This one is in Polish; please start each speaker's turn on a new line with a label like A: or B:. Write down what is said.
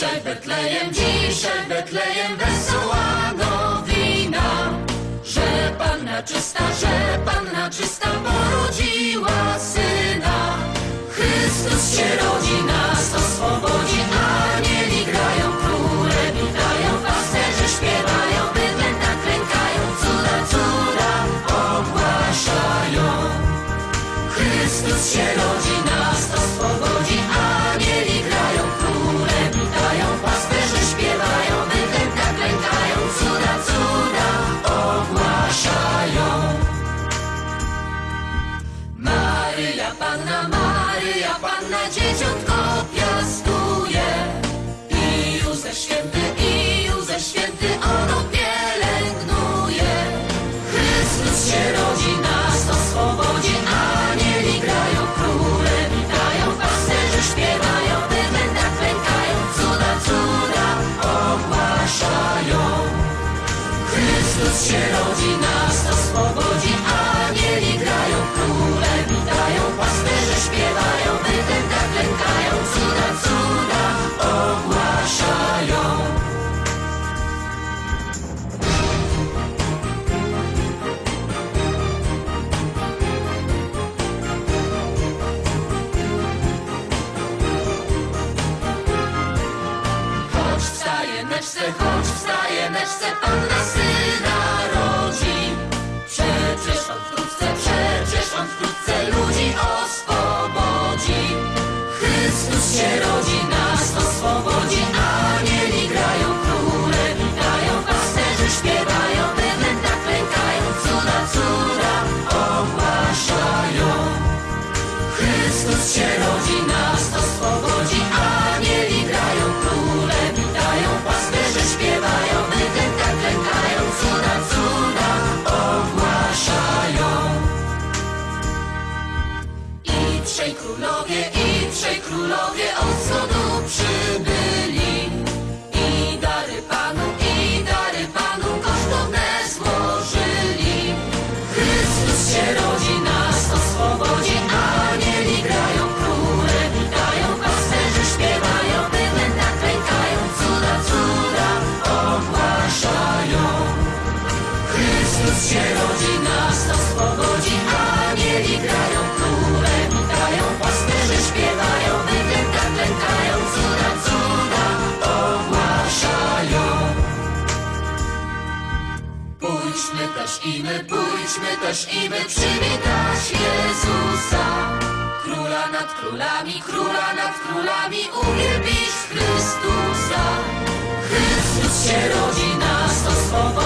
A: Dzisiaj Betlejem, dzisiaj Betlejem wesoła nowina, że Panna czysta, że Panna czysta porodziła dzieciątko piastuje. I Józef Święty, i Józef Święty, ono pielęgnuje. Chrystus się rodzi, nas to swobodzi, anieli grają, króle witają, pasterze śpiewają, bydlęta klękają, cuda, cuda ogłaszają. Chrystus się rodzi, nas to swobodzi, anieli wstaje neczce, choć wstaje neczce, Panna syna Chrystus się rodzi, nas to swobodzi, anieli grają, króle witają, pasterze śpiewają, bydlęta klękają, cuda, cuda ogłaszają. Pójdźmy też i my, pójdźmy też i my przywitać Jezusa. Króla nad królami, króla nad królami, uwielbić Chrystusa. Chrystus się rodzi, nas to król